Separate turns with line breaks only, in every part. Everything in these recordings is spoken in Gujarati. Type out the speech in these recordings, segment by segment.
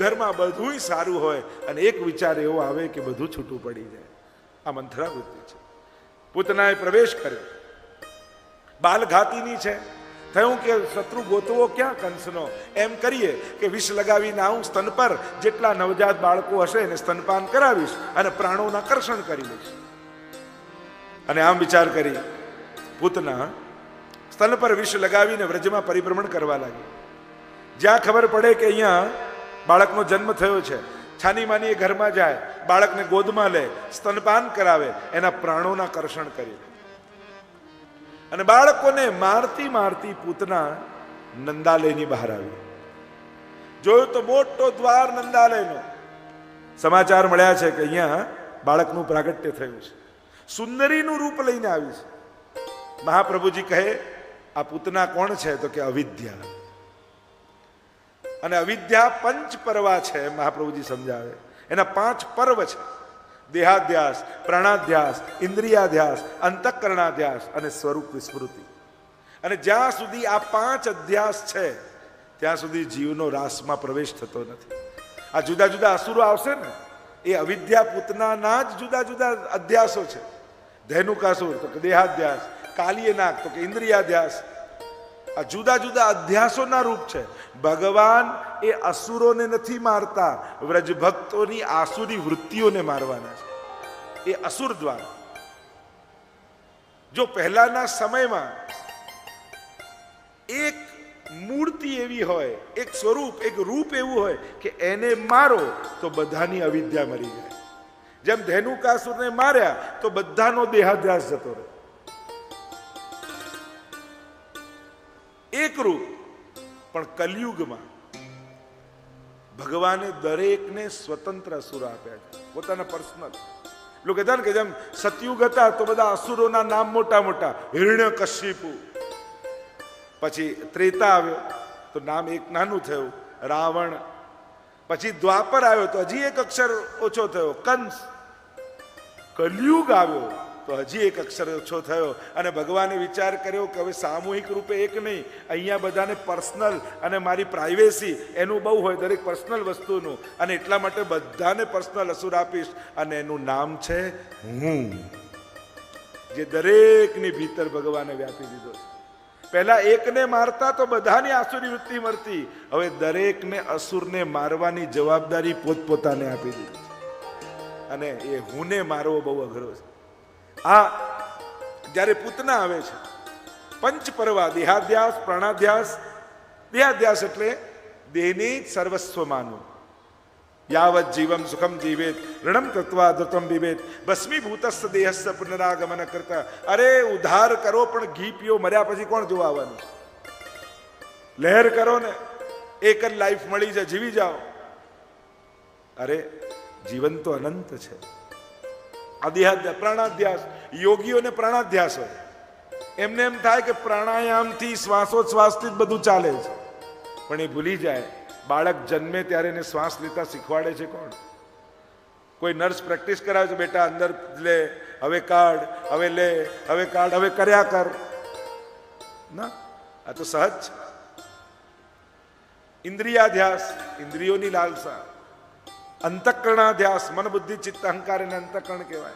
ઘરમાં બધુંય સારું હોય અને એક વિચાર એવો આવે કે બધું છૂટું પડી જાય. આ મંથરા વૃત્તિ છે. પૂતનાએ પ્રવેશ કર્યો. બાલઘાતીની છે. થયું કે શત્રુ ગોતવો ક્યાં કંસનો? એમ કરીએ કે વિષ લગાવીને આવું સ્તન પર જેટલા નવજાત બાળકો હશે એને સ્તનપાન કરાવીશ અને પ્રાણોના આકર્ષણ કરી લઈશ. અને આમ વિચાર કરી, પૂતના સ્તન પર વિષ લગાવીને વ્રજમાં પરિભ્રમણ કરવા લાગી. જ્યાં ખબર પડે કે અહીંયા બાળકનો જન્મ થયો છે. છાની માની એ ઘરમાં જાય, બાળકને ગોદમાં લે, સ્તનપાન કરાવે, એના પ્રાણોના કર્ષણ કરી અને બાળકોને મારતી મારતી પૂતના નંદાલયની બહાર આવી. જોયું તો મોટો દ્વાર નંદાલયનો. સમાચાર મળ્યા છે કે અહીંયા બાળકનું પ્રાગટ્ય થયું છે. સુંદરીનું રૂપ લઈને આવી છે. મહાપ્રભુજી કહે, આ પૂતના કોણ છે? તો કે અવિદ્યા. અને અવિદ્યા પંચ પર્વા છે મહાપ્રભુજી સમજાવે. એના પાંચ પર્વ છે. દેહાધ્યાસ, પ્રાણાધ્યાસ, ઇન્દ્રિયાધ્યાસ, અંતઃકરણાધ્યાસ અને સ્વરૂપ વિસ્મૃતિ. અને જ્યાં સુધી આ પાંચ અધ્યાસ છે, ત્યાં સુધી જીવનો રાસમાં પ્રવેશ થતો નથી. આ જુદા જુદા અસુરો આવશે ને, એ અવિદ્યા પૂતનાના જ જુદા જુદા અધ્યાસો છે. ધૈનુકાસુર તો કે દેહાધ્યાસ કાલીએનાગ તો કે ઇન્દ્રિયાધ્યાસ આ જુદા જુદા અધ્યાસોના રૂપ છે. ભગવાન એ અસુરોને નથી મારતા વ્રજ ભક્તોની આસુરી વૃત્તિઓને મારવાના છે. એ અસુર દ્વારા. જો પહેલાના સમયમાં એક મૂર્તિ એવી હોય, એક સ્વરૂપ, એક રૂપ એવું હોય કે એને મારો તો બધાની અવિદ્યા મરી જાય. જેમ ધેનુકાસુરને માર્યા તો બધાનો દેહાધ્યાસ જતો રહે એક રૂપ, પણ કલયુગમાં ભગવાને દરેકને સ્વતંત્ર અસુર આપ્યા છે. પોતાના પર્સનલ લોકો કહેતા ને કે જેમ સતયુગ હતા તો બધા અસુરોના નામ મોટા મોટા. હિરણ્ય કશ્યપુ. પછી ત્રેતા આવ્યો, તો નામ એક નાનું થયું, રાવણ. પછી દ્વાપર આવ્યો, તો હજી એક અક્ષર ઓછો થયો, કંસ. કલયુગ આવ્યો તો હજી એક અક્ષર ઓછો થયો અને ભગવાને વિચાર કર્યો કે હવે સામૂહિક રૂપે એક નહીં, અહીંયા બધાને પર્સનલ અને મારી પ્રાઇવેસી એનું બહુ હોય દરેક પર્સનલ વસ્તુનું. અને એટલા માટે બધાને પર્સનલ અસુર આપીશ અને એનું નામ છે હું, જે દરેકની ભીતર ભગવાને વ્યાપી દીધો છે. પહેલા એકને મારતા તો બધાની આસુરી વૃત્તિ મરતી. હવે દરેકને અસુરને મારવાની જવાબદારી પોતપોતાને આપી દીધી અને એ હુંને મારવો બહુ અઘરો છે. આ જ્યારે પૂતના આવે છે પંચ પર્વા દેહાધ્યાસ પ્રાણાધ્યાસ દેહાધ્યાસ એટલે દેહને સર્વસ્વ માનવું યાવત જીવમ સુખમ જીવેત, ઋણમ કૃત્વા ધૃતમ વિવેત. ભસ્મીભૂતસ્થ દેહસ્થ પુનરાગમન કરતા. અરે, ઉધાર કરો, પણ ઘી પીઓ, મર્યા પછી કોણ જોવા લહેર કરો ને, એક જ લાઈફ મળી જાય, જીવી જાઓ. અરે, જીવન તો અનંત છે. આ પ્રાણાધ્યાસ. યોગીઓને પ્રાણાધ્યાસ હોય. એમને એમ થાય કે પ્રાણાયામથી શ્વાસોચ્છ્વાસથી જ બધું ચાલે છે. પણ એ ભૂલી જાય. બાળક જન્મે ત્યારે એને શ્વાસ લેતા શીખવાડે છે કોણ? કોઈ નર્સ પ્રેક્ટિસ કરાવે છે, બેટા, અંદર લે, હવે કાઢ, હવે લે, હવે કાઢ, હવે કર્યા કર. ના, આ તો સહજ છે. ઇન્દ્રિયાધ્યાસ, ઇન્દ્રિયોની લાલસા. અંતઃકરણાધ્યાસ મન, બુદ્ધિ, ચિત્ત, અહંકાર એને અંતઃકરણ કહેવાય.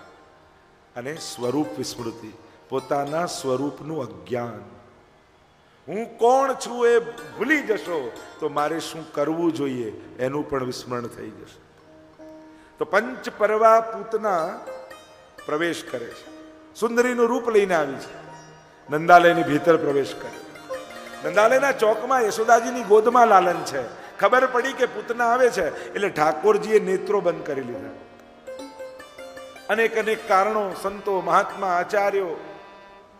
અને સ્વરૂપ વિસ્મૃતિ, પોતાના સ્વરૂપનું અજ્ઞાન. હું કોણ છું એ ભૂલી જશો, તો મારે શું કરવું જોઈએ એનું પણ વિસ્મરણ થઈ જશે. તો પંચ પરવા પૂતના પ્રવેશ કરે છે. સુંદરીનું રૂપ લઈને આવી છે. નંદાલયની ભીતર પ્રવેશ કરે. નંદાલયના ચોકમાં યશોદાજીની ગોદમાં લાલન છે. ખબર પડી કે પૂતના આવે છે, એટલે ઠાકોરજીએ નેત્રો બંધ કરી લીધા. અનેક અનેક કારણો સંતો, મહાત્મા, આચાર્યો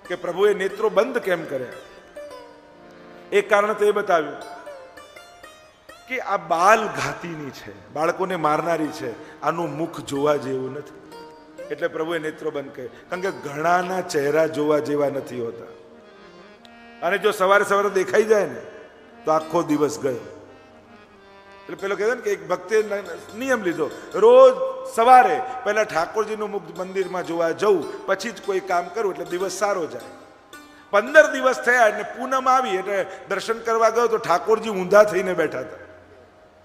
કે પ્રભુએ નેત્રો બંધ કેમ કર્યા? એક કારણ તો એ બતાવ્યું કે આ બાલ ઘાતીની છે, બાળકોને મારનારી છે, આનું મુખ જોવા જેવું નથી. એટલે પ્રભુએ નેત્રો બંધ કર્યા. કારણ કે ઘણાના ચહેરા જોવા જેવા નથી હોતા. અને જો સવારે સવારે દેખાઈ જાય ને, તો આખો દિવસ ગયો. એટલે પેલો કહેતો ને કે એક ભક્તે નિયમ લીધો. રોજ સવારે પહેલાં ઠાકોરજીનું મુગ્ધ મંદિરમાં જોવા જવું, પછી જ કોઈ કામ કરું એટલે દિવસ સારો જાય. પંદર દિવસ થયા એટલે પૂનમ આવી, એટલે દર્શન કરવા ગયો તો ઠાકોરજી ઊંધા થઈને બેઠા હતા.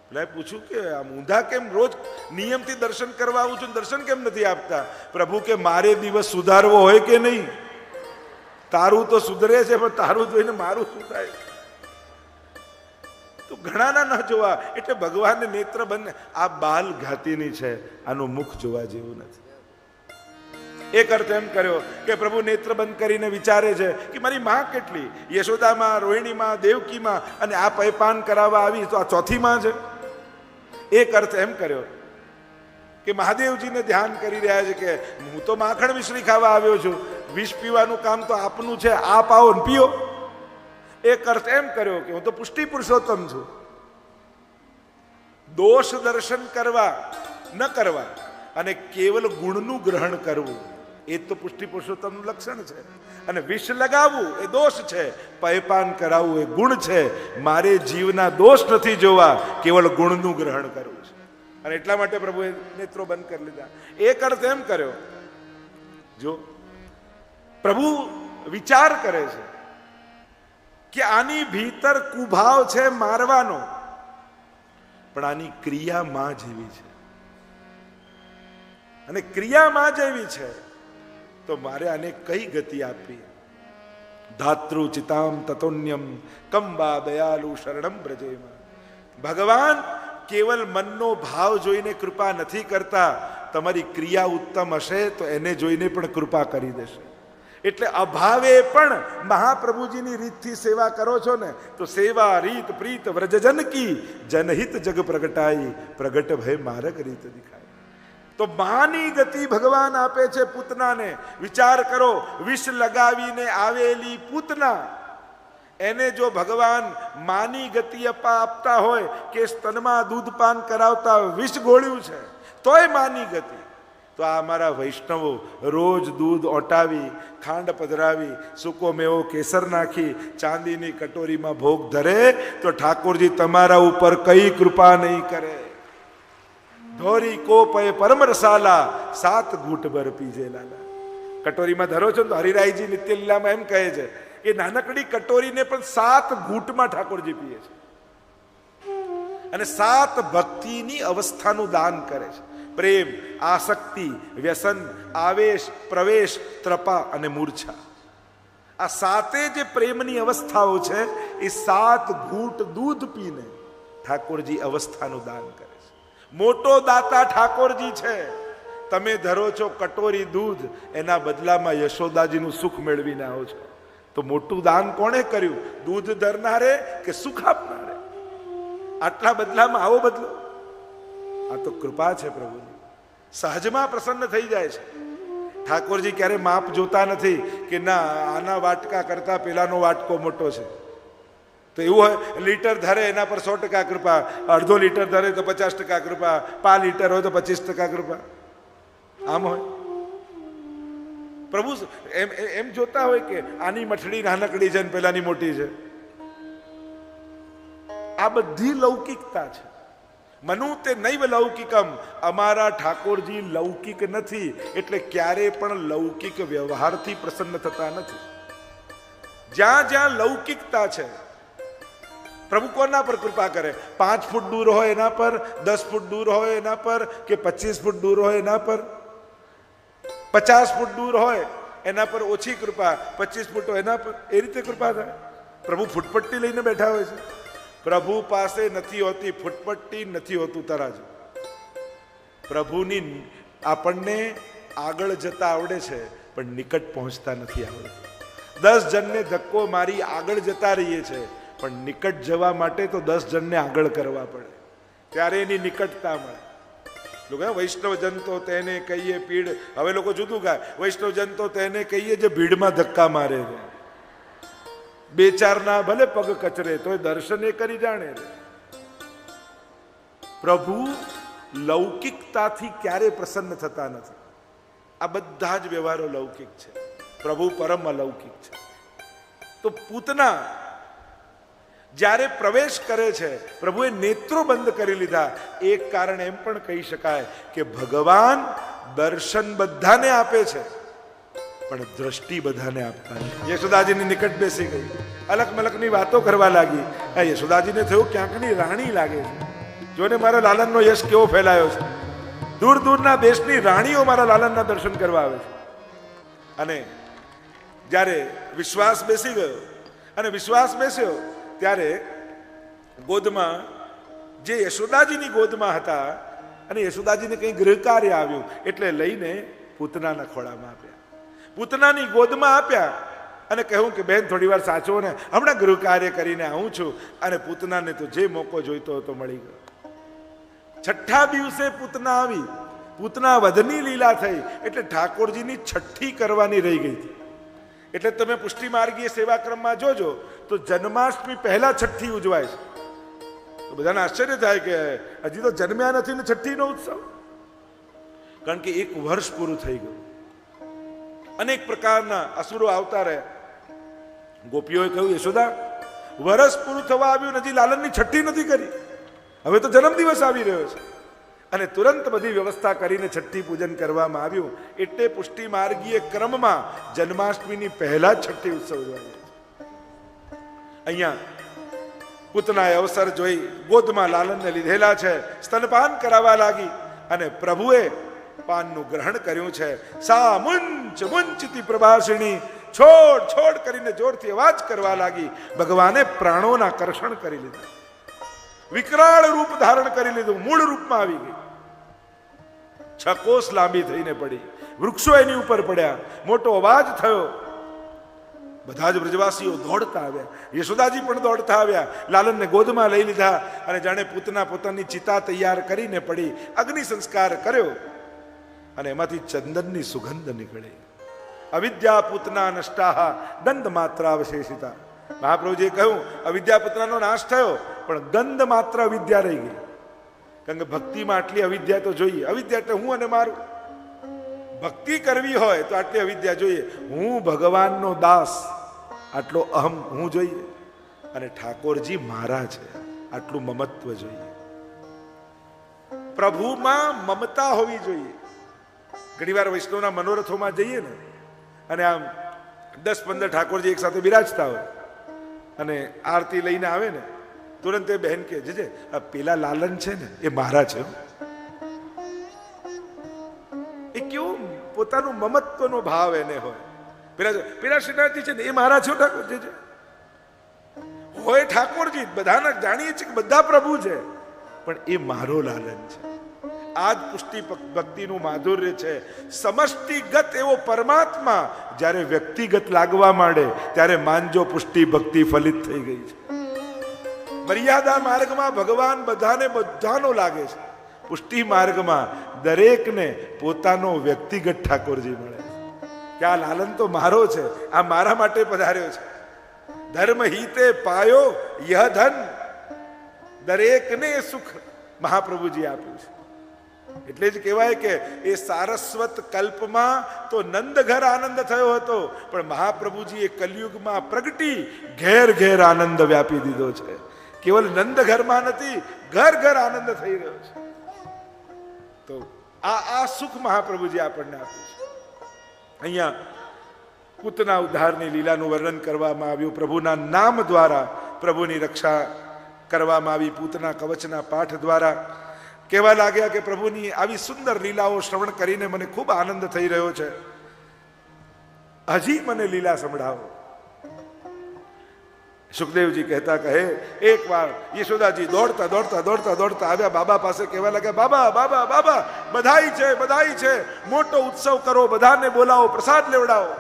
એટલે પૂછ્યું કે આમ ઊંધા કેમ? રોજ નિયમથી દર્શન કરવા આવું છું દર્શન કેમ નથી આપતા? પ્રભુ કે મારે દિવસ સુધારવો હોય કે નહીં? તારું તો સુધરે છે, પણ તારું જોઈને મારું શું તો ઘણાના ન જોવા. એટલે ભગવાનને નેત્ર બંને આ બાલ ઘાતીની છે. આનું મુખ જોવા જેવું નથી. એક અર્થ એમ કર્યો કે પ્રભુ નેત્ર બંધ કરીને વિચારે છે કે મારી માં કેટલી? યશોદામાં, રોહિણીમાં, દેવકીમાં અને આ પૈપાન કરાવવા આવી તો આ ચોથી માં છે. એક અર્થ એમ કર્યો કે મહાદેવજીને ધ્યાન કરી રહ્યા છે કે હું તો માખણ મિશ્રી ખાવા આવ્યો છું. વિષ પીવાનું કામ તો આપનું છે. આપ આવો ને પીઓ. એક અર્થ એમ કર્યો કે હું તો પુષ્ટિ પુરુષોત્તમ છું. દોષ દર્શન કરવા ન કરવા અને કેવલ ગુણનું ગ્રહણ કરવું, એ તો પુષ્ટિ પુરુષોત્તમનું લક્ષણ છે. અને વિષ લગાવવું એ દોષ છે, પયપાન કરાવવું એ ગુણ છે. મારે જીવના દોષ નથી જોવા કેવળ ગુણનું ગ્રહણ કરવું છે. અને એટલા માટે પ્રભુએ નેત્રો બંધ કરી લીધા. એક અર્થ એમ કર્યો, જો પ્રભુ વિચાર કરે છે કે આની ભીતર કુભાવ છે મારવાનો. પણ આની ક્રિયા માં જેવી છે. અને ક્રિયા માં જેવી છે, તો મારે આને કઈ ગતિ આપવી? ધાતૃ ચિતામ તતોન્યમ કંબા દયાલુ શરણમ બ્રજેમાં. ભગવાન, કેવલ મનનો ભાવ જોઈને કૃપા નથી કરતા. તમારી ક્રિયા ઉત્તમ હશે, તો એને જોઈને પણ કૃપા કરી દેશે. એટલે અભાવે પણ મહાપ્રભુજીની રીતથી સેવા કરો છો ને, તો સેવા, રીત, પ્રીત, વ્રજજન કી જનહિત જગ પ્રગટાઈ પ્રગટ ભય મારક રીત દેખાય. તો માની ગતિ ભગવાન આપે છે પૂતનાને, વિચાર કરો, વિષ લગાવીને આવેલી પૂતના, એને જો ભગવાન માની ગતિ અપા આપતા હોય કે સ્તનમાં દૂધ પાન કરાવતા વિષ ગોળ્યું છે, તોય માની ગતિ. તો આ અમારા વૈષ્ણવો રોજ દૂધ ઓટાવી, ખાંડ પધરાવી, સૂકો મેવો કેસર નાખી, ચાંદીની કટોરીમાં ભોગ ધરે, તો ઠાકોરજી તમારા ઉપર કઈ કૃપા નહીં કરે. ધોરી કોપય પરમ રસાલા સાત ઘૂંટ બર પીજે લાલા કટોરીમાં ધરો છો તો હરિરાયજી નિત્ય લીલામાં એમ કહે છે એ નાનકડી કટોરીને પણ સાત ઘૂંટમાં ઠાકોરજી પીએ છે. અને સાત ભક્તિની અવસ્થાનું દાન કરે છે. પ્રેમ, આસક્તિ, વ્યસન, આવેશ, પ્રવેશ, ત્રપા અને મૂર્છા. આ સાતે જે પ્રેમની અવસ્થાઓ છે, એ સાત ઘૂંટ દૂધ પીને ઠાકોરજી અવસ્થાનું દાન કરે છે. મોટો દાતા ઠાકોરજી છે. તમે ધરો છો કટોરી દૂધ, એના બદલામાં યશોદાજીનું સુખ મેળવીને આવો છો. તો મોટું દાન કોણે કર્યું? દૂધ ધરનારે કે સુખ આપનારે? આટલા બદલામાં આવો બદલો? આ તો કૃપા છે પ્રભુની. સહજમાં પ્રસન્ન થઈ જાય છે. ઠાકોરજી ક્યારે માપ જોતા નથી કે ના, આના વાટકા કરતા પેલાનો વાટકો મોટો છે. તો એવું હોય, લીટર ધરે એના પર સો ટકા કૃપા, અડધો લીટર ધરે તો પચાસ ટકા કૃપા પાંચ લીટર હોય તો પચીસ ટકા કૃપા. આમ હોય. પ્રભુ, એમ એમ જોતા હોય કે આની મઠડી નાનકડી છે ને પેલાની મોટી છે. આ બધી લૌકિકતા છે. મનુ તે નૈવ લૌકિકમ. અમારા ઠાકોરજી લૌકિક નથી, એટલે ક્યારે પણ લૌકિક વ્યવહારથી પ્રસન્ન થતા નથી. જ્યાં જ્યાં લૌકિકતા છે, પ્રભુ કોના પર કૃપા કરે? પાંચ ફૂટ દૂર હોય એના પર, દસ ફૂટ દૂર હોય એના પર, કે પચીસ ફૂટ દૂર હોય એના પર? પચાસ ફૂટ દૂર હોય એના પર ઓછી કૃપા, પચીસ ફૂટ હોય એના પર? એ રીતે કૃપા થાય. પ્રભુ ફૂટપટ્ટી લઈને બેઠા હોય છે. પ્રભુ પાસે નથી હોતી ફૂટપટ્ટી નથી હોતું તરાજુ પ્રભુની આપણને આગળ જતા આવડે છે પણ નિકટ પહોંચતા નથી આવડતું. દસ જણને ધક્કો મારી આગળ જતા રહીએ છે પણ નિકટ જવા માટે તો દસ જણને આગળ કરવા પડે. ત્યારે એની નિકટતા મળે. લોકો કહે, વૈષ્ણવ જન તો તેને કહીએ પીડ હવે લોકો જુદું ગાય. વૈષ્ણવ જન તો તેને કહીએ જે ભીડમાં ધક્કા મારે છે. બે ચાર ના ભલે પગ કચરે તો દર્શન એ કરી જાણે પ્રભુ લૌકિકતાથી ક્યારે પ્રસન્ન થતા નથી? આ બધા જ વ્યવહારો લૌકિક છે. પ્રભુ પરમ અલૌકિક છે. તો પૂતના જ્યારે પ્રવેશ કરે છે, પ્રભુએ નેત્રો બંધ કરી લીધા. એક કારણ એમ પણ કહી શકાય કે ભગવાન દર્શન બધાને આપે છે. પણ દ્રષ્ટિ બધાને આપતા યશોદાજીની નિકટ બેસી ગઈ. અલગ મલકની વાતો કરવા લાગી. આ યશોદાજીને થયું ક્યાંકની રાણી લાગે છે. જોને મારા લાલનનો યશ કેવો ફેલાયો છે. દૂર દૂરના દેશની રાણીઓ મારા લાલનના દર્શન કરવા આવે છે. અને જ્યારે વિશ્વાસ બેસી ગયો, અને વિશ્વાસ બેસ્યો, ત્યારે ગોદમાં જે યશોદાજીની ગોદમાં હતા, અને યશોદાજીને કંઈ ગૃહ કાર્ય આવ્યું, એટલે લઈને પૂતનાના ખોળામાં આપ્યા. પૂતનાની ગોદમાં આપ્યા અને કહ્યું કે, બેન, થોડી વાર સાચવો ને. હમણાં ગૃહ કાર્ય કરીને આવું છું. અને પૂતનાને તો જે મોકો જોઈતો હતો મળી ગયો. છઠ્ઠા દિવસે પૂતના આવી. પૂતના વધની લીલા થઈ. એટલે ઠાકોરજીની છઠ્ઠી કરવાની રહી ગઈ હતી. એટલે તમે પુષ્ટિ માર્ગીય સેવાક્રમમાં જોજો તો જન્માષ્ટમી પહેલા છઠ્ઠી ઉજવાય છે. તો બધાને આશ્ચર્ય થાય કે હજી તો જન્મ્યા નથી ને છઠ્ઠીનો ઉત્સવ. કારણ કે એક વર્ષ પૂરું થઈ ગયું. અનેક પ્રકારના અસુરો આવતા રહે. ગોપીઓએ કહ્યું, યશોદા, વરસ પૂરું થવા આવ્યું નથી, લાલનની છઠ્ઠી નથી કરી. હવે તો જન્મદિવસ આવી રહ્યો છે. અને તુરંત બધી વ્યવસ્થા કરીને છઠ્ઠી પૂજન કરવામાં આવ્યું. એટલે પુષ્ટિ માર્ગીય ક્રમમાં જન્માષ્ટમીની પહેલા છઠ્ઠી ઉત્સવ ઉજવાય અહીંયા પુતના અવસર જોઈ ગોદમાં લાલનને લીધેલા છે, સ્તનપાન કરાવવા લાગી અને પ્રભુએ પાનનું ગ્રહણ કર્યું છે. સા મુંચ મુંચતી પ્રભાસિણી છોડ છોડ કરીને જોરથી અવાજ કરવા લાગી. ભગવાને પ્રાણોના કર્ષણ કરી લીધા. વિકરાળ રૂપ ધારણ કરી લીધું. મૂળ રૂપમાં આવી ગઈ. છ કોસ લાંબી થઈને પડી. વૃક્ષો એની ઉપર પડ્યા. મોટો અવાજ થયો. બધા જ બ્રજવાસીઓ દોડતા આવ્યા. યશોદાજી પણ દોડતા આવ્યા. લાલનને ગોદમાં લઈ લીધા અને જાણે પૂતના પોતાની ચિતા તૈયાર કરીને પડી. અગ્નિ સંસ્કાર કર્યો. અને એમાંથી ચંદનની સુગંધ નીકળી. અવિદ્યાપુતના નષ્ટાહા દંદ માત્ર અવશેષિતા. મહાપ્રભુજીએ કહ્યું, અવિદ્યાપુત્રનો નાશ થયો, પણ ગંધ માત્ર અવિદ્યા રહી ગઈ. કારણ કે ભક્તિમાં આટલી અવિદ્યા તો જોઈએ. અવિદ્યા એટલે હું અને મારું. ભક્તિ કરવી હોય તો આટલી અવિદ્યા જોઈએ. હું ભગવાનનો દાસ. આટલો અહમ હું જોઈએ. અને ઠાકોરજી મારા છે. આટલું મમત્વ જોઈએ. પ્રભુમાં મમતા હોવી જોઈએ. ઘણીવાર વૈષ્ણવના મનોરથોમાં જઈએ ને, અને આમ દસ પંદર ઠાકોરજી એક સાથે બિરાજતા હોય, અને આરતી લઈને આવે ને, તુરંત એ બહેન કે જે આ પેલા લાલન છે ને, એ મારા છે એ કેવું પોતાનું મમત્વનો ભાવ એને હોય. પેલા પેલા શ્રીનાથજી છે ને, એ મારા છો ઠાકોરજી છે હોય ઠાકોરજી, બધાના જાણીએ છીએ કે બધા પ્રભુ છે, પણ એ મારો લાલન છે. આ જ પુષ્ટિ ભક્તિનું માધુર્ય છે. સમષ્ટિગત એવો પરમાત્મા જ્યારે વ્યક્તિગત લાગવા માંડે, ત્યારે માનજો પુષ્ટિ ભક્તિ ફલિત થઈ ગઈ છે. મર્યાદા માર્ગમાં ભગવાન બધાને બધાનો લાગે છે. પુષ્ટિ માર્ગમાં દરેકને પોતાનો વ્યક્તિગત ઠાકોરજી મળે કે આ લાલન તો મારો છે, આ મારા માટે પધાર્યો છે. ધર્મ હિતે પાયો યહ ધન. દરેકને સુખ મહાપ્રભુજી આપ્યું છે. એટલે જ કહેવાય કે એ સારસ્વત કલ્પમાં તો નંદઘર આનંદ થયો હતો, પણ મહાપ્રભુજી એ કલયુગમાં પ્રગટી ઘેર ઘેર આનંદ વ્યાપી દીધો છે. કેવલ નંદઘરમાં નથી, ઘર ઘર આનંદ થઈ રહ્યો છે. તો આ આ સુખ મહાપ્રભુજી આપણને આપ્યું છે. અહીંયા પૂતના ઉદ્ધારની લીલાનું વર્ણન કરવામાં આવ્યું. પ્રભુના નામ દ્વારા પ્રભુની રક્ષા કરવામાં આવી. પૂતના કવચના પાઠ દ્વારા કહેવા લાગ્યા કે પ્રભુની આવી સુંદર લીલાઓ શ્રવણ કરીને મને ખૂબ આનંદ થઈ રહ્યો છે. હજી મને લીલા સંભળાવો. સુખદેવજી કહેતા કહે એક વાર યશોદાજી દોડતા દોડતા દોડતા દોડતા આવ્યા બાબા પાસે કહેવા લાગ્યા, બાબા બાબા બાબા બધાઈ છે બધાઈ છે. મોટો ઉત્સવ કરો, બધાને બોલાવો, પ્રસાદ લેવડાવો.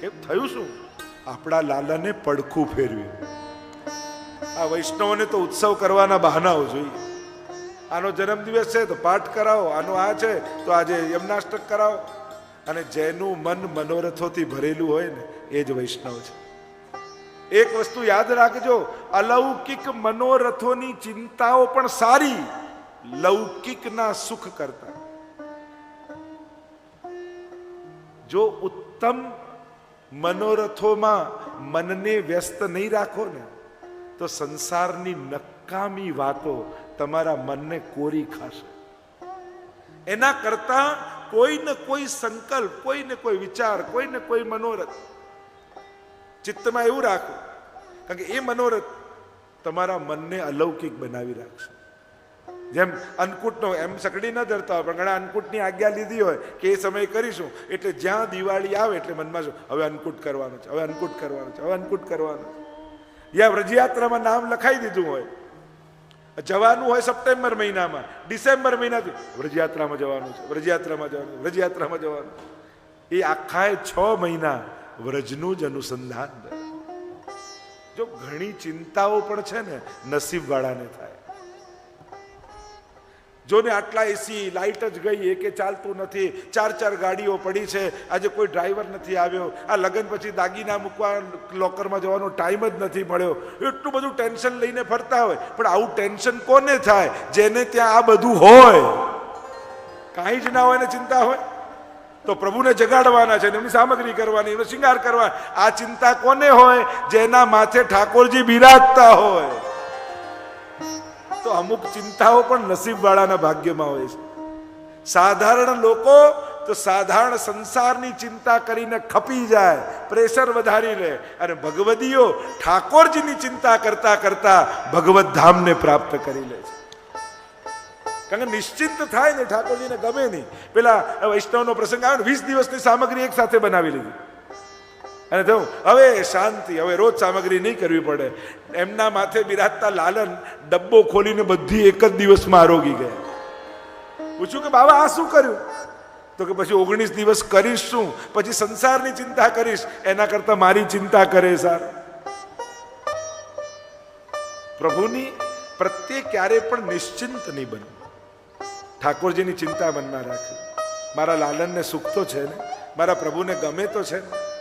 કેમ થયું શું? આપણા લાલાને પડખું ફેરવ્યું. આ વૈષ્ણવને તો ઉત્સવ કરવાના બહાનાઓ જોઈએ. આનો જન્મદિવસ છે તો પાઠ કરાવો, આનો આ છે તો આજે યમનાષ્ટક કરાવો. અને જેનું મન મનોરથોથી ભરેલું હોય ને, એ જ વૈષ્ણવ છે. એક વસ્તુ યાદ રાખજો, અલૌકિક મનોરથોની ચિંતાઓ પણ સારી, લૌકિકના સુખ કરતા. જો ઉત્તમ મનોરથોમાં મનને વ્યસ્ત નહીં રાખો ને, તો સંસારની નકામી વાતો તમારા મનને કોરી ખાશે. એના કરતા કોઈ ને કોઈ સંકલ્પ કોઈ ને કોઈ વિચાર કોઈ ને કોઈ મનોરથ ચિત્તમાં એવું રાખો, કારણ કે એ મનોરથ તમારા મનને અલૌકિક બનાવી રાખશે. જેમ અન્નકૂટનો, એમ સકડી ન ધરતા હોય, પણ ઘણા અન્નકૂટની આજ્ઞા લીધી હોય કે એ સમયે કરીશું, એટલે જ્યાં દિવાળી આવે એટલે મનમાં શું? હવે અન્નકૂટ કરવાનું છે, હવે અન્નકૂટ કરવાનું છે, હવે અન્નકૂટ કરવાનું છે. યા વ્રજયાત્રામાં નામ લખાઈ દીધું હોય જવાનું હોય સપ્ટેમ્બર મહિનામાં, ડિસેમ્બર મહિનાથી. વ્રજયાત્રામાં જવાનું છે, વ્રજયાત્રામાં જવાનું વ્રજયાત્રામાં જવાનું. એ આખા છ મહિના વ્રજનું જ અનુસંધાન. જો ઘણી ચિંતાઓ પણ છે ને, નસીબવાળાને થાય. જો ને આટલા એસી લાઇટ જ ગઈ એ કે ચાલતું નથી. ચાર ચાર ગાડીઓ પડી છે. આજે કોઈ ડ્રાઈવર નથી આવ્યો. આ લગ્ન પછી દાગીના મૂકવા લોકરમાં જવાનો ટાઈમ જ નથી મળ્યો. એટલું બધું ટેન્શન લઈને ફરતા હોય. પણ આવું ટેન્શન કોને થાય? જેને ત્યાં આ બધું હોય. કાંઈ જ ના હોય ને ચિંતા હોય. તો પ્રભુને જગાડવાના છે એમની સામગ્રી કરવાની એમનો શિંગાર કરવા. આ ચિંતા કોને હોય? જેના માથે ઠાકોરજી બિરાજતા હોય. તો અમુક ચિંતાઓ પણ નસીબવાળાના ભાગ્યમાં હોય છે. સાધારણ લોકો તો સાધારણ સંસારની ચિંતા કરીને ખપી જાય, પ્રેશર વધારી લે. અને ભગવદીઓ ઠાકોરજીની ચિંતા કરતા કરતા ભગવત ધામને પ્રાપ્ત કરી લે છે. કારણ કે નિશ્ચિંત થાય ને ઠાકોરજીને ગમે નહીં. પેલા વૈષ્ણવનો પ્રસંગ આવે ને, વીસ દિવસની સામગ્રી એક સાથે બનાવી લીધી. અને હવે શાંતિ, હવે રોજ સામગ્રી નહીં કરવી પડે. એમના માથે બિરાજતા લાલન ડબ્બો ખોલીને બધી એક જ દિવસમાં આરોગી ગયા. પૂછ્યું કે બાબા આ શું કર્યું? તો કે પછી ઓગણીસ દિવસ કરીશ શું? પછી સંસારની ચિંતા કરીશ. એના કરતા મારી ચિંતા કરે સાર. પ્રભુની પ્રત્યે ક્યારે પણ નિશ્ચિંત નહીં બનવું. ઠાકોરજીની ચિંતા મનમાં રાખવી મારા લાલનને સુખ તો છે ને? મારા પ્રભુને ગમે તો છે ને?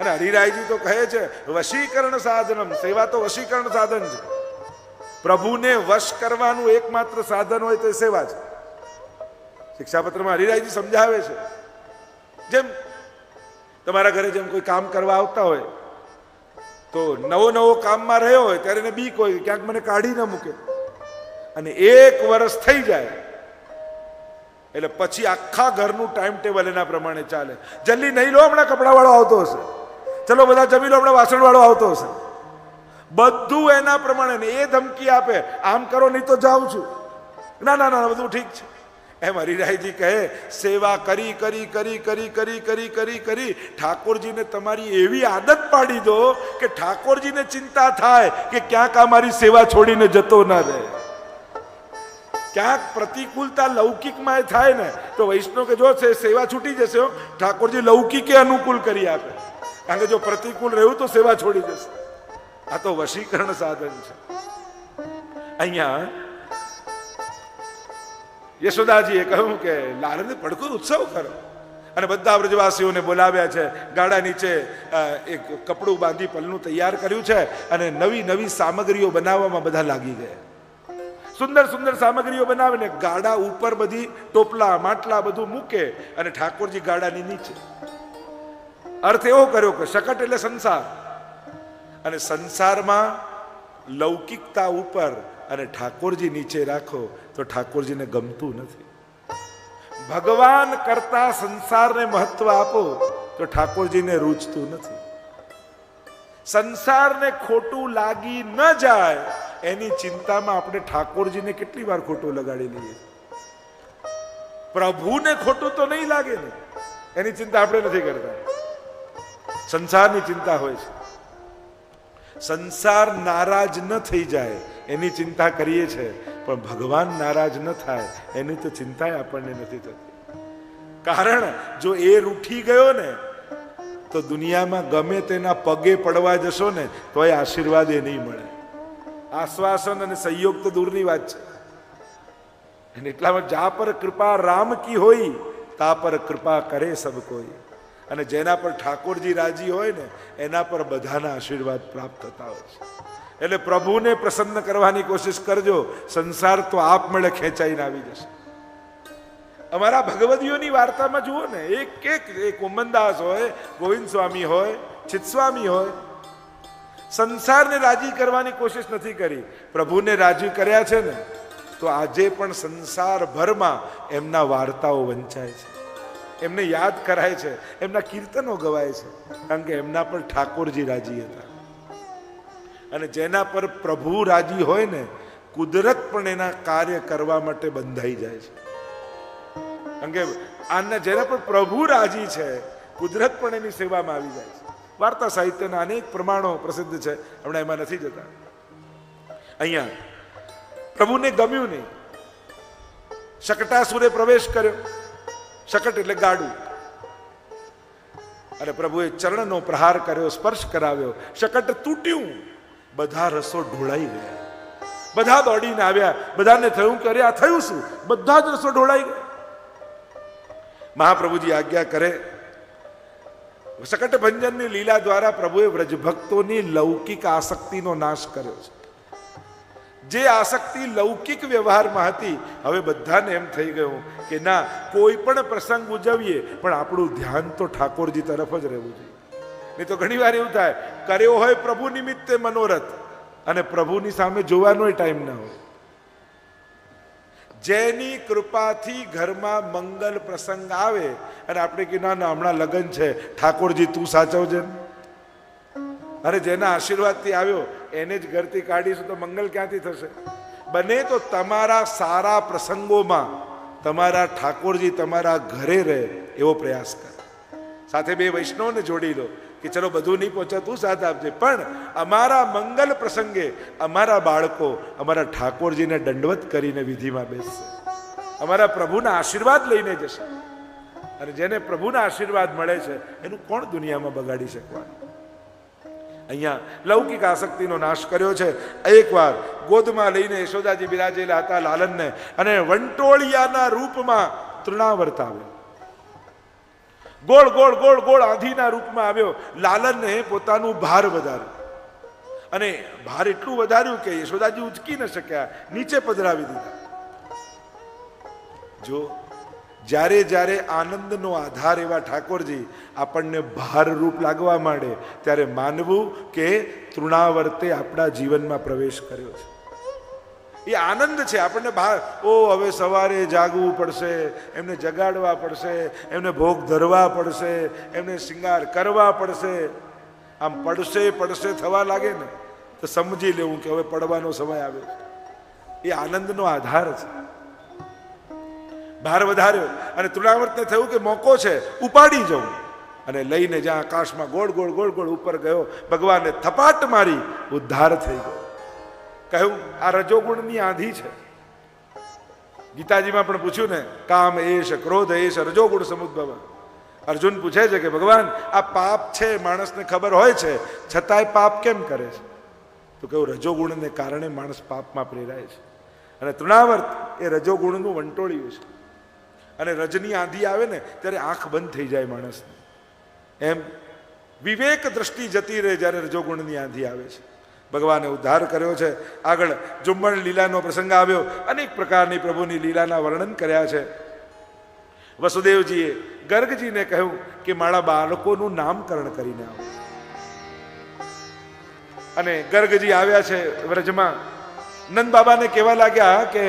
અને હરિરાયજી તો કહે છે, વશીકરણ સાધનમ. સેવા તો વશીકરણ સાધન છે. પ્રભુને વશ કરવાનું એકમાત્ર સાધન હોય તો એ સેવા છે. શિક્ષાપત્રમાં હરિરાયજી સમજાવે છે. જેમ તમારા ઘરે જેમ કોઈ કામ કરવા આવતા હોય, તો નવો નવો કામમાં રહ્યો હોય ત્યારે એને બીક હોય, ક્યાંક મને કાઢી ન મૂકે. અને એક વર્ષ થઈ જાય, એટલે પછી આખા ઘરનું ટાઈમ ટેબલ એના પ્રમાણે ચાલે. જલ્દી નહીં લો, હમણાં કપડાવાળો આવતો હશે. ચલો બધા જમી લો, હમણાં વાસણવાળો આવતો હશે. બધું એના પ્રમાણે ને એ ધમકી આપે. આમ કરો, નહીં તો જાઉં છું. ના ના ના, બધું ઠીક છે. એમ હરિરાયજી કહે, સેવા કરી કરી કરી કરી કરી કરી કરી કરી. ઠાકોરજીને તમારી એવી આદત પાડી દો કે ઠાકોરજીને ચિંતા થાય કે ક્યાંક આ મારી સેવા છોડીને જતો ના રહે. ક્યાંક પ્રતિકૂળતા લૌકિકમાં થાય ને, તો વૈષ્ણવ કે, જો સેવા છૂટી જશે ઠાકોરજી લૌકિકે અનુકૂળ કરી આપે. કારણ કે જો પ્રતિકૂળ રહ્યું તો સેવા છોડી જશે આ તો વશીકરણ સાધન છે. અહીંયા યશોદાજીએ કહ્યું કે લાલને પડકો ઉત્સવ કરો. અને બધા વ્રજવાસીઓને બોલાવ્યા છે. ગાડા નીચે એક કપડું બાંધી પલનું તૈયાર કર્યું છે અને નવી નવી સામગ્રીઓ બનાવવામાં બધા લાગી ગયા. સુંદર સુંદર સામગ્રીઓ બનાવીને ગાડા ઉપર બધી ટોપલા, માટલા બધું મૂકે અને ઠાકોરજી ગાડાની નીચે અર્થ એવો કર્યો કે શકટ એટલે સંસાર. અને સંસારમાં લૌકિકતા ઉપર અને ઠાકોરજી નીચે રાખો તો ઠાકોરજીને ગમતું નથી. ભગવાન કરતા સંસારને મહત્વ આપો તો ઠાકોરજીને રૂચતું નથી. સંસારને ખોટું લાગી ન જાય એની ચિંતામાં આપણે ઠાકોરજીને કેટલી વાર ખોટું લગાડી લઈએ. પ્રભુને ખોટું તો નહીં લાગે ને. એની ચિંતા આપણે નથી કરતા. સંસારની ચિંતા હોય છે. સંસાર નારાજ ન થઈ જાય, એની ચિંતા કરીએ છીએ પણ ભગવાન નારાજ ન થાય, એની તો ચિંતા આપણને નથી થતી. કારણ જો એ રૂઠી ગયો ને, તો દુનિયામાં ગમે તેના પગે પડવા જશો ને તો એ આશીર્વાદ એ નહીં મળે. આશ્વાસન અને સહયોગ તો દૂરની વાત છે. એટલામાં જા પર કૃપા રામ કી હોય તા પર કૃપા કરે સબ કોઈ. અને જેના પર ઠાકોરજી રાજી હોય ને, એના પર બધાના આશીર્વાદ પ્રાપ્ત થતા હોય છે. એટલે પ્રભુને પ્રસન્ન કરવાની કોશિશ કરજો, સંસાર તો આપમેળે ખેંચાઈને આવી જશે. અમારા ભગવદીઓની વાર્તામાં જુઓ ને, એક એક એક ઉમનદાસ હોય ગોવિંદ સ્વામી હોય ચિત્સ્વામી હોય, સંસારને રાજી કરવાની કોશિશ નથી કરી. પ્રભુને રાજી કર્યા છે ને, તો આજે પણ સંસારભરમાં એમના વાર્તાઓ વંચાય છે. એમને યાદ કરાય છે, એમના કીર્તનો ગવાય છે, કારણ કે એમના પર ઠાકોરજી રાજી હતા. અને જેના પર પ્રભુ રાજી હોય ને, કુદરત પણ એના કાર્ય કરવા માટે બંધાઈ જાય છે. કારણ કે આના જેના પર પ્રભુ રાજી છે, કુદરત પણ એની સેવામાં આવી જાય છે. વાર્તા સાહિત્યના અનેક પ્રમાણો પ્રસિદ્ધ છે, હમણાં એમાં નથી જતા. અહીંયા, પ્રભુને ગમ્યું નહીં. શકટાસુરે પ્રવેશ કર્યો. શકટ એટલે ગાડું. અરે પ્રભુએ ચરણનો પ્રહાર કર્યો, સ્પર્શ કરાવ્યો. શકટ તૂટ્યું. બધા રસો ઢોળાઈ ગયા. બધા દોડીને આવ્યા. બધાને થયું કે અરે આ થયું શું? બધા જ રસો ઢોળાઈ ગયા. મહાપ્રભુજી આજ્ઞા કરે શકટ ભંજનની લીલા દ્વારા પ્રભુએ વ્રજભક્તોની લૌકિક આસક્તિનો નાશ કર્યો છે. જે આસક્તિ લૌકિક વ્યવહારમાં હતી, હવે બધાને એમ થઈ ગયું કે ના, કોઈ પણ પ્રસંગ ઉજવીએ, પણ આપણું ધ્યાન તો ઠાકોરજી તરફ જ રહેવું જોઈએ. નહીં તો ઘણી વાર એવું થાય, કર્યો હોય પ્રભુ નિમિત્તે મનોરથ, અને પ્રભુની સામે જોવાનો ટાઈમ ના હોય. જેની કૃપાથી ઘરમાં મંગલ પ્રસંગ આવે, અને આપણે કે ના ના, હમણાં લગ્ન છે. ઠાકોરજી, તું સાચવજે અરે જેના આશીર્વાદથી આવ્યો એને જ ઘરથી કાઢીશું તો મંગલ ક્યાંથી થશે? બને તો તમારા સારા પ્રસંગોમાં તમારા ઠાકોરજી તમારા ઘરે રહે એવો પ્રયાસ કર. સાથે બે વૈષ્ણવને જોડી લો કે ચલો બધું નહીં પહોંચે, તું સાથ આપજે. પણ અમારા મંગલ પ્રસંગે અમારા બાળકો અમારા ઠાકોરજીને દંડવત કરીને વિધિમાં બેસશે. અમારા પ્રભુના આશીર્વાદ લઈને જશે. અને જેને પ્રભુના આશીર્વાદ મળે છે, એનું કોણ દુનિયામાં બગાડી શકવાનું? અહીંયા લૌકિક આસક્તિનો નાશ કર્યો છે. એકવાર ગોદમાં લઈને યશોદાજી બિરાજેલા હતા લાલનને અને વંટોળિયાના રૂપમાં તૃણાવર્ત આવ્યો. ગોળ ગોળ ગોળ ગોળ આંધીના રૂપમાં આવ્યો. લાલનને પોતાનું ભાર વધાર્યું. અને ભાર એટલું વધાર્યું કે યશોદાજી ઉચકી ન શક્યા, નીચે પધરાવી દીધા. જો જ્યારે જ્યારે આનંદનો આધાર એવા ઠાકોરજી આપણને ભારરૂપ લાગવા માંડે, ત્યારે માનવું કે તૃણાવર્તે આપણા જીવનમાં પ્રવેશ કર્યો છે. એ આનંદ છે, આપણને બહાર ઓ, હવે સવારે જાગવું પડશે, એમને જગાડવા પડશે, એમને ભોગ ધરવા પડશે, એમને શિંગાર કરવા પડશે. આમ પડશે પડશે થવા લાગે ને, તો સમજી લેવું કે હવે પડવાનો સમય આવે એ આનંદનો આધાર છે. ભાર વધાર્યો અને તૃણાવર્તને થયું કે મોકો છે, ઉપાડી જવું. અને લઈને જ્યાં આકાશમાં ગોળ ગોળ ગોળ ગોળ ઉપર ગયો. ભગવાને થપાટ મારી, ઉદ્ધાર થઈ ગયો. કહ્યું, આ રજોગુણની આંધી છે. ગીતાજીમાં પણ પૂછ્યું ને, કામ એશ ક્રોધ એશ રજોગુણ સમુદ્ભવ. અર્જુન પૂછે છે કે, ભગવાન, આ પાપ છે, માણસને ખબર હોય છે, છતાંય પાપ કેમ કરે છે? તો કહ્યું, રજોગુણને કારણે માણસ પાપમાં પ્રેરાય છે. અને તૃણાવર્ત એ રજોગુણનું વંટોળિયું છે. અને રજની આંધી આવે ને, ત્યારે આંખ બંધ થઈ જાય માણસ એમ વિવેક દ્રષ્ટિ જતી રહે જ્યારે રજોગુણની આંધી આવે છે. ભગવાને ઉદ્ધાર કર્યો છે. આગળ જુમ્મણ લીલાનો પ્રસંગ આવ્યો. અનેક પ્રકારની પ્રભુની લીલાના વર્ણન કર્યા છે. વસુદેવજીએ ગર્ગજીને કહ્યું કે મારા બાળકોનું નામકરણ કરીને આવો. અને ગર્ગજી આવ્યા છે વ્રજમાં. નંદ બાબાને કહેવા લાગ્યા કે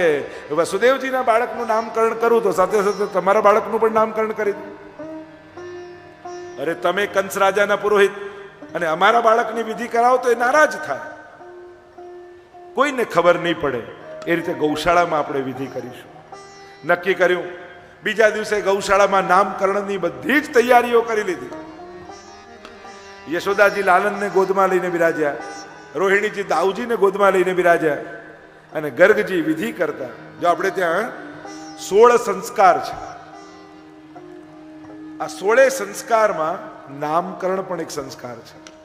વસુદેવજીના બાળકનું નામકરણ કરું તો સાથે સાથે તમારા બાળકનું પણ નામકરણ કરી દઉં અરે તમે કંસ રાજાના પુરોહિત અને અમારા બાળકની વિધિ કરાવો તો એ નારાજ થાય. કોઈને ખબર નહીં પડે એ રીતે ગૌશાળામાં આપણે વિધિ કરીશું. નક્કી કર્યું, બીજા દિવસે ગૌશાળામાં નામકરણની બધી જ તૈયારીઓ કરી લીધી. યશોદાજી લાલનને ગોદમાં લઈને બિરાજ્યા, રોહિણીજી દાઉજીને ગોદમાં લઈને બિરાજ્યા અને ગર્ગજી વિધિ કરતા. જો આપણે ત્યાં સોળ સંસ્કાર છે. આ સોળે સંસ્કારમાં નામકરણ પણ એક સંસ્કાર છે.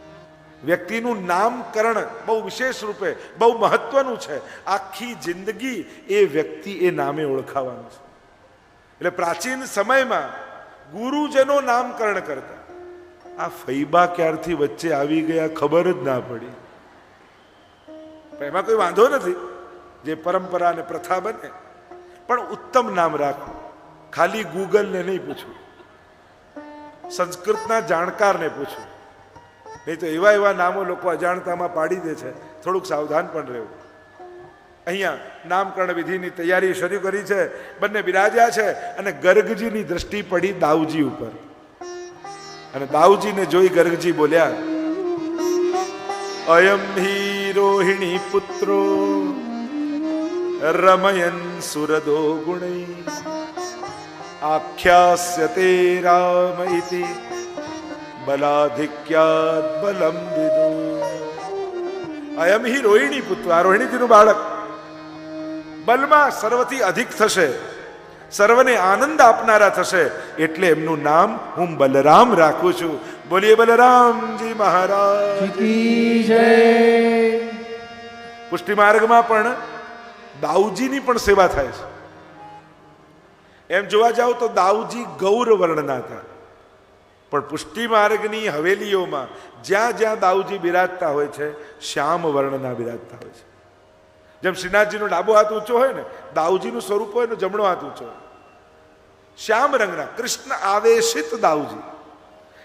વ્યક્તિનું નામકરણ બહુ વિશેષ રૂપે, બહુ મહત્વનું છે. આખી જિંદગી એ વ્યક્તિ એ નામે ઓળખાવાનું છે. એટલે પ્રાચીન સમયમાં ગુરુજનો નામકરણ કરતા. આ ફૈબા ક્યારથી વચ્ચે આવી ગયા ખબર જ ના પડી. એમાં કોઈ વાંધો નથી. જે પરંપરા અને પ્રથા બને, પણ ઉત્તમ નામ રાખવું ખાલી ગૂગલને નહીં પૂછવું. સંસ્કૃતના જાણકારને પૂછવું. નહીં તો એવા એવા નામો લોકો અજાણતામાં પાડી દે છે. થોડુંક સાવધાન પણ રહેવું. અહીંયા નામકરણ વિધિની તૈયારી શરૂ કરી છે. બંને બિરાજ્યા છે અને ગર્ગજીની દ્રષ્ટિ પડી દાઉજી ઉપર. અને દાઉજીને જોઈ ગર્ગજી બોલ્યા, અયમ હી રોહિણી પુત્રો રમયન સુરદો ગુણૈ આખ્યાસ્યતે રામ ઇતિ બલાધિક્યાદ બલમ વિદુ અયમ હિ રોહિણી પુત્ર આ રોહિણીજીનું બાળક બલમાં સર્વથી અધિક થશે સર્વને આનંદ આપનારા થશે એટલે એમનું નામ હું બલરામ રાખું છું બોલીએ બલરામજી મહારાજ
જય
પુષ્ટિ માર્ગમાં પણ દાઉજીની પણ સેવા થાય છે. એમ જોવા જાવ તો દાઉજી ગૌર વર્ણના હતા. પણ પુષ્ટિ માર્ગની હવેલીઓમાં જ્યાં જ્યાં દાઉજી બિરાજતા હોય છે, શ્યામ વર્ણના બિરાજતા હોય છે. જેમ શ્રીનાથજીનો ડાબો હાથ ઊંચો હોય ને દાઉજીનું સ્વરૂપ હોય ને, જમણો હાથ ઊંચો હોય. શ્યામ રંગના કૃષ્ણ આવેશિત દાઉજી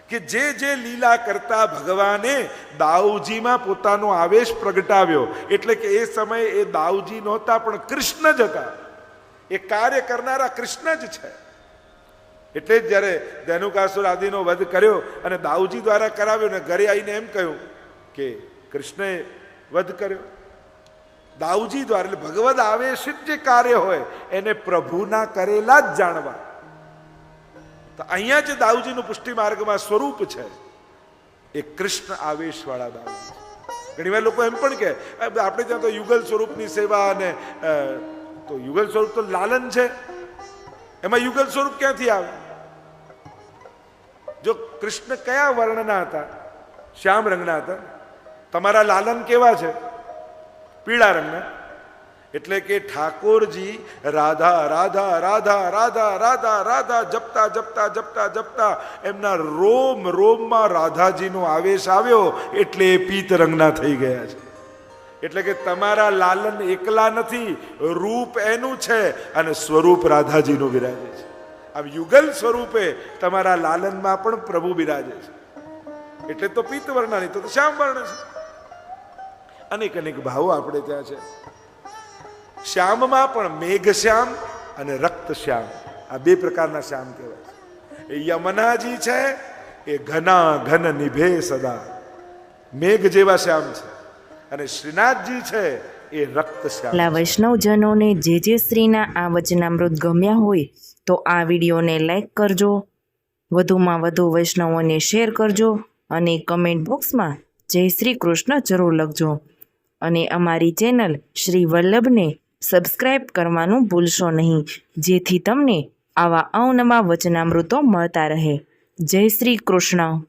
કે જે જે લીલા કરતા ભગવાને દાઉજીમાં પોતાનો આવેશ પ્રગટાવ્યો. એટલે કે એ સમયે એ દાઉજી નહોતા, પણ કૃષ્ણ જ હતા. એ કાર્ય કરનારા કૃષ્ણ જ છે. એટલે જ જ્યારે ધેનુકાસુર આદિનો વધ કર્યો અને દાઉજી દ્વારા કરાવ્યો ને ઘરે આવીને એમ કહ્યું કે કૃષ્ણએ વધ કર્યો. દાઉજી દ્વારા એટલે ભગવદ આવેશિત જે કાર્ય હોય એને પ્રભુના કરેલા જ જાણવા. તો અહીંયા જે દાઉજીનું પુષ્ટિ માર્ગમાં સ્વરૂપ છે. એ કૃષ્ણ આવેશવાળા દાઉજી ઘણી વાર લોકો એમ પણ કે આપણે ત્યાં તો યુગલ સ્વરૂપની સેવા અને તો યુગલ સ્વરૂપ તો લાલન છે. એમાં યુગલ સ્વરૂપ ક્યાંથી આવે? જો કૃષ્ણ કયા વર્ણના હતા? શ્યામ રંગના હતા? તમારા લાલન કેવા છે? પીળા રંગના? એટલે કે ઠાકોરજી રાધા રાધા રાધા રાધા રાધા રાધા, જપતા જપતા જપતા જપતા એમના રોમ, રોમમાં રાધાજીનો આવેશ આવ્યો એટલે એ પીત રંગના થઈ ગયા છે. એટલે કે તમારા લાલન એકલા નથી, રૂપ એનું છે અને સ્વરૂપ રાધાજીનું બિરાજે છે. આમ યુગલ સ્વરૂપે તમારા લાલનમાં પણ પ્રભુ બિરાજે છે. એટલે તો પીત વર્ણની તો શ્યામ વર્ણ છે. અનેક અનેક ભાવો આપણે ત્યાં છે. શ્યામમાં પણ મેઘ શ્યામ અને રક્ત શ્યામ આ બે પ્રકારના શ્યામ કહેવાય એ યમનાજી છે એ ઘના ઘન નિભે સદા. મેઘ જેવા શ્યામ છે. અને શ્રીનાથજી છે એ રક્ત શ્યામ
વૈષ્ણવજનોને જે જે શ્રીના આ વચનામૃત ગમ્યા હોય તો આ વિડીયોને લાઈક કરજો. વધુમાં વધુ વૈષ્ણવોને શેર કરજો અને કમેન્ટ બોક્સમાં જય શ્રી કૃષ્ણ જરૂર લખજો. અને અમારી ચેનલ શ્રી વલ્લભને સબસ્ક્રાઈબ કરવાનું ભૂલશો નહીં. જેથી તમને આવા અવનવા વચનામૃતો મળતા રહે. જય શ્રી કૃષ્ણ.